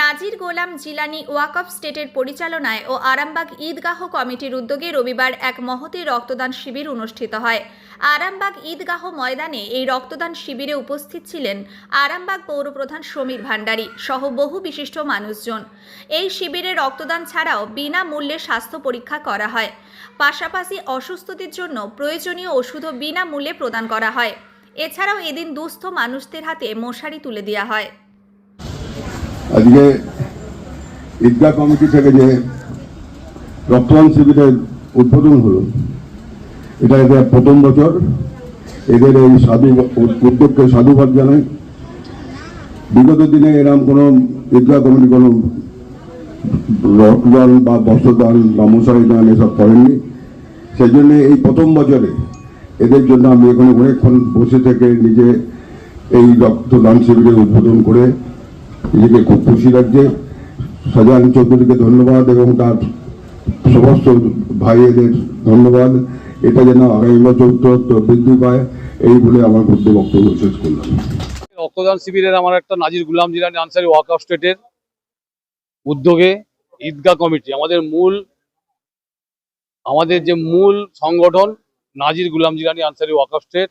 নাজির গোলাম জিলানি ওয়াকফ স্টেটের পরিচালনায় ও আরামবাগ ঈদগাহ কমিটির উদ্যোগে রবিবার এক মহতি রক্তদান শিবির অনুষ্ঠিত হয়। আরামবাগ ঈদগাহ ময়দানে এই রক্তদান শিবিরে উপস্থিত ছিলেন আরামবাগ পৌরপ্রধান সমীর ভান্ডারী সহ বহু বিশিষ্ট মানুষজন। এই শিবিরে রক্তদান ছাড়াও বিনামূল্যে স্বাস্থ্য পরীক্ষা করা হয়। পাশাপাশি অসুস্থদের জন্য প্রয়োজনীয় ওষুধও বিনামূল্যে প্রদান করা হয়। এছাড়াও এদিন দুস্থ মানুষদের হাতে মশারি তুলে দেওয়া হয়। আজকে ঈদগাহ কমিটি থেকে যে রক্তদান শিবিরের উদ্বোধন হলো, এটা এদের প্রথম বছর এদের এই সাধু উদ্যোগকে সাধুবাদ জানাই। বিগত দিনে এরকম কোনো ঈদগাহ কমিটি কোনো রক্তদান বা বস্ত্রদান বা মশারি দান এসব করেননি। সেই জন্য এই প্রথম বছরে এদের জন্য আমি এখানে অনেকক্ষণ বসে থেকে নিজে এই রক্তদান শিবিরের উদ্বোধন করে নিজেকে খুব খুশি লাগছে শাহজাহান চৌধুরীকে ধন্যবাদ এবং তার সমস্ত ভাইয়েদের ধন্যবাদ। এটা যেন আগামী বছর বৃদ্ধি পায়, এই বলে আমার বুদ্ধ বক্তব্য শেষ করলাম। রক্তদান শিবিরের আমার একটা নাজির গুলাম জিলানি আনসারি ওয়াক অফ স্টেটের উদ্যোগে ঈদগাহ কমিটি, আমাদের মূল, আমাদের যে মূল সংগঠন নাজির গুলাম জিলানি আনসারি ওয়াক অফ স্টেট,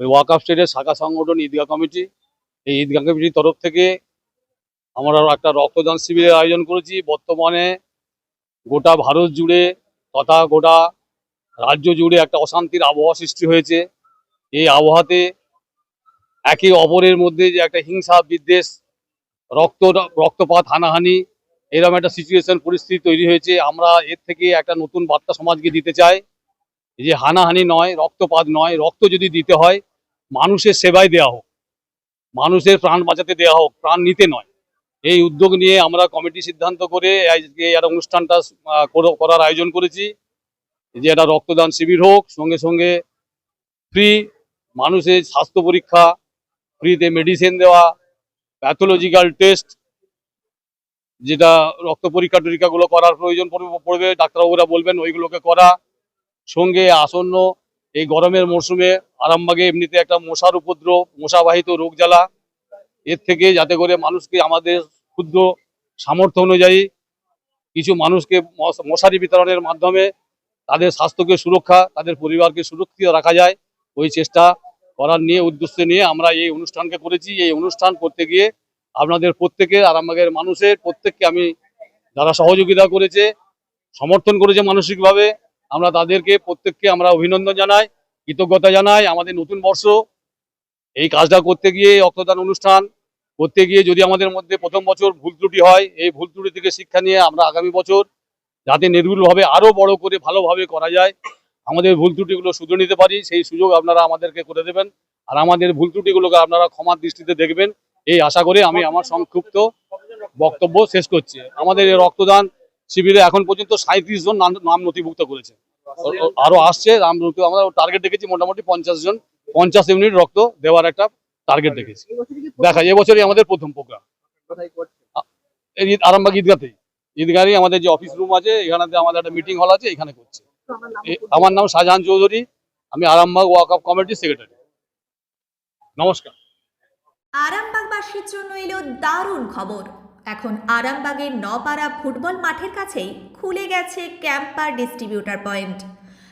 ওই ওয়াক অফ স্টেটের শাখা সংগঠন ঈদগাহ কমিটি, এই ঈদগাহ কমিটির তরফ থেকে আমরা একটা রক্তদান শিবিরের আয়োজন করেছি। বর্তমানে গোটা ভারত জুড়ে তথা গোটা রাজ্য জুড়ে একটা অশান্তির আবহাওয়া সৃষ্টি হয়েছে। এই আবহাওয়াতে একে অপরের মধ্যে যে একটা হিংসা, বিদ্বেষ, রক্ত, রক্তপাত, হানাহানি এরকম একটা সিচুয়েশন পরিস্থিতি তৈরি হয়েছে। আমরা এর থেকে একটা নতুন বার্তা সমাজকে দিতে চাই যে হানাহানি নয়, রক্তপাত নয়, রক্ত যদি দিতে হয়, মানুষের সেবায় দেওয়া হোক, মানুষের প্রাণ বাঁচাতে দেওয়া হোক, প্রাণ নিতে নয়। এই উদ্যোগ নিয়ে আমরা কমিটি সিদ্ধান্ত করে আজকে একটা অনুষ্ঠানটা করার আয়োজন করেছি। যে একটা রক্তদান শিবির হোক, সঙ্গে সঙ্গে ফ্রি মানুষের স্বাস্থ্য পরীক্ষা ফ্রিতে মেডিসিন দেওয়া প্যাথোলজিক্যাল টেস্ট যেটা রক্ত পরীক্ষা টরীক্ষাগুলো করার প্রয়োজন পড়বে, ডাক্তারবাবুরা বলবেন ওইগুলোকে করা। সঙ্গে আসন্ন এই গরমের মরশুমে আরামবাগে এমনিতে একটা মশার উপদ্রব, মশাবাহিত রোগ জ্বালা এর থেকে যাতে করে মানুষকে আমাদের ক্ষুদ্র সামর্থ্য অনুযায়ী কিছু মানুষকে মশ- মশারি বিতরণের মাধ্যমে তাদের স্বাস্থ্যকে সুরক্ষা, তাদের পরিবারকে সুরক্ষিত রাখা যায়, ওই চেষ্টা করার নিয়ে, উদ্দেশ্য নিয়ে আমরা এই অনুষ্ঠানকে করেছি। এই অনুষ্ঠান করতে গিয়ে আপনাদের প্রত্যেকে আরামবাগের মানুষের প্রত্যেককে আমি যারা সহযোগিতা করেছে, সমর্থন করেছে মানসিকভাবে, আমরা তাদেরকে প্রত্যেককে আমরা অভিনন্দন জানাই, কৃতজ্ঞতা জানাই। আমাদের নতুন বর্ষ এই কাজটা করতে গিয়ে রক্তদান অনুষ্ঠান করতে গিয়ে যদি আমাদের মধ্যে প্রথম বছর ভুল ত্রুটি হয়, এই ভুল ত্রুটি থেকে শিক্ষা নিয়ে আমরা আগামী বছর যাতে নির্ভুলভাবে আরও বড় করে ভালোভাবে করা যায়, আমাদের ভুল ত্রুটিগুলো শুধরে নিতে পারি, সেই সুযোগ আপনারা আমাদেরকে করে দেবেন। আর আমাদের ভুল ত্রুটিগুলোকে আপনারা ক্ষমার দৃষ্টিতে দেখবেন। এই আশা করে আমি আমার সংক্ষিপ্ত বক্তব্য শেষ করছি। আমাদের এই রক্তদান শিবিরে এখন পর্যন্ত সাঁত্রিশ জন নাম- নথিভুক্ত করেছে। ও- ও- আরও আসছে আমরা টার্গেট দেখেছি মোটামুটি পঞ্চাশ জন। পঞ্চাশ ইউনিট রক্ত দেওয়ার একটা টার্গেট দেখেছি। দেখা যায় এবছরই আমাদের প্রথম প্রোগ্রাম এই আরামবাগ ঈদগাতেই। ঈদগাহই আমাদের যে অফিস রুম আছে এখানে আমাদের একটা মিটিং হল আছে এখানে করছে। আমার নাম শাহজাহান চৌধুরী আমি আরামবাগ ওয়াক আপ কমিটির সেক্রেটারি নমস্কার। আরামবাগবাসীর জন্য এলো দারুণ খবর। এখন আরামবাগের নপাড়া ফুটবল মাঠের কাছেই খুলে গেছে ক্যাম্পার ডিস্ট্রিবিউটার পয়েন্ট